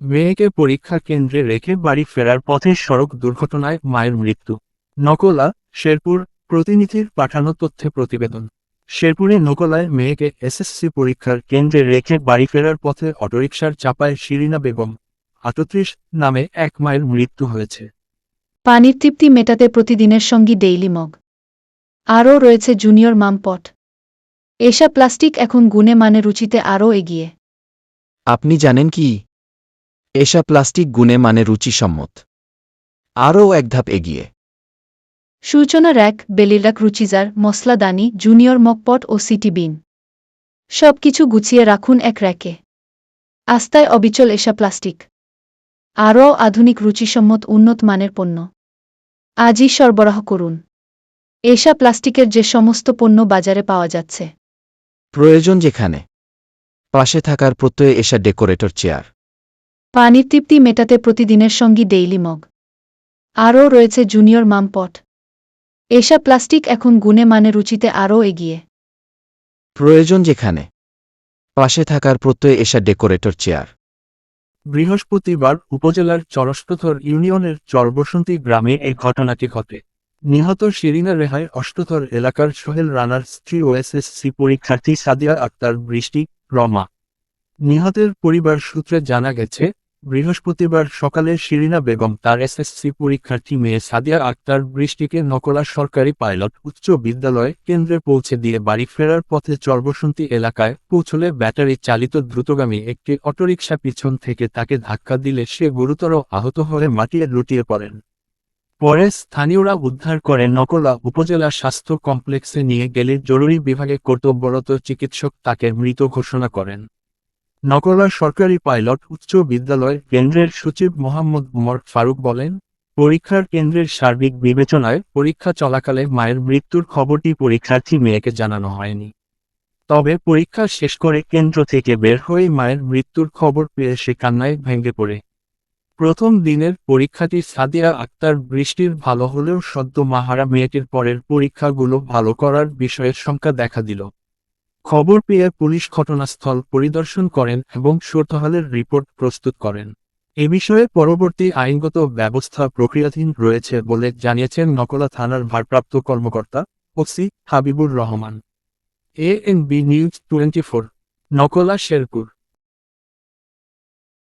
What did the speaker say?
মেয়েকে পরীক্ষা কেন্দ্রে রেখে বাড়ি ফেরার পথে সড়ক দুর্ঘটনায় মায়ের মৃত্যু। নকলা শেরপুর প্রতিনিধির পাঠানো তথ্যে প্রতিবেদন। শেরপুরে নকলায় মেয়েকে এসএসসি পরীক্ষার কেন্দ্রে রেখে বাড়ি ফেরার পথে অটোরিকশার চাপায় শিরিনা বেগম আটত্রিশ নামে এক মায়ের মৃত্যু হয়েছে। পানির তৃপ্তি মেটাতে প্রতিদিনের সঙ্গী ডেইলি মগ। আরও রয়েছে জুনিয়র মামপট। এসা প্লাস্টিক এখন গুণে মানে রুচিতে আরও এগিয়ে। আপনি জানেন কি? এসা প্লাস্টিক গুণে মানে রুচিসম্মত। আরও এক ধাপ এগিয়ে। সূচনা র্যাক বেলিলাক রুচিজার মশলাদানি জুনিয়র মকপট ও সিটি বিন। সব কিছু গুছিয়ে রাখুন এক র্যাকে। আস্তায় অবিচল এসা প্লাস্টিক। আরও আধুনিক রুচিসম্মত উন্নত মানের পণ্য। আজই সরবরাহ করুন। এসা প্লাস্টিকের যে সমস্ত পণ্য বাজারে পাওয়া যাচ্ছে। প্রয়োজন যেখানে। পাশে থাকার প্রত্যয়ে এসা ডেকোরেটর চেয়ার। পানির তৃপ্তি মেটাতে প্রতিদিনের সঙ্গী ডেইলি মগ। আরও রয়েছে জুনিয়র মামপট। এসা প্লাস্টিক এখন গুণে মানে রুচিতে আরও এগিয়ে। প্রয়োজন যেখানে। পাশে থাকার প্রত্যয়ে এসা ডেকোরেটর চেয়ার। বৃহস্পতিবার উপজেলার চরষ্টথর ইউনিয়নের চরবসন্তী গ্রামে এই ঘটনাটি ঘটে। নিহত শিরিনা রেহাই অষ্টথর এলাকার সোহেল রানার স্ত্রী ওএসএসসি পরীক্ষার্থী সাদিয়া আক্তার বৃষ্টি রমা। নিহতের পরিবার সূত্রে জানা গেছে, বৃহস্পতিবার সকালে শিরিনা বেগম তার এসএসসি পরীক্ষার্থী মেয়ে সাদিয়া আক্তার বৃষ্টিকে নকলা সরকারি পাইলট উচ্চ বিদ্যালয় কেন্দ্রে পৌঁছে দিয়ে বাড়ি ফেরার পথে চরবসন্তী এলাকায় পৌঁছলে ব্যাটারি চালিত দ্রুতগামী একটি অটোরিকশা পিছন থেকে তাকে ধাক্কা দিলে সে গুরুতর আহত হয়ে মাটিয়ে লুটিয়ে পড়েন। পরে স্থানীয়রা উদ্ধার করে নকলা উপজেলা স্বাস্থ্য কমপ্লেক্সে নিয়ে গেলে জরুরি বিভাগে কর্তব্যরত চিকিৎসক তাকে মৃত ঘোষণা করেন। নকলা সরকারি পাইলট উচ্চ বিদ্যালয় কেন্দ্রের সচিব মোহাম্মদ উমর ফারুক বলেন, পরীক্ষার কেন্দ্রের সার্বিক বিবেচনায় পরীক্ষা চলাকালে মায়ের মৃত্যুর খবরটি পরীক্ষার্থী মেয়েকে জানানো হয়নি। তবে পরীক্ষা শেষ করে কেন্দ্র থেকে বের হয়ে মায়ের মৃত্যুর খবর পেয়ে সে কান্নায় ভেঙে পড়ে। প্রথম দিনের পরীক্ষাটি সাদিয়া আক্তার বৃষ্টির ভালো হলেও সদ্য মাহারা মেয়েটির পরের পরীক্ষাগুলো ভালো করার বিষয়ে শঙ্কা দেখা দিল। খবর পেয়ে পুলিশ ঘটনাস্থল পরিদর্শন করেন এবং সোরতহালের রিপোর্ট প্রস্তুত করেন। এ বিষয়ে পরবর্তী আইনগত ব্যবস্থা প্রক্রিয়াধীন রয়েছে বলে জানিয়েছেন নকলা থানার ভারপ্রাপ্ত কর্মকর্তা OC Habibur Rahman. A N B news twenty four, Nakla Sherpur.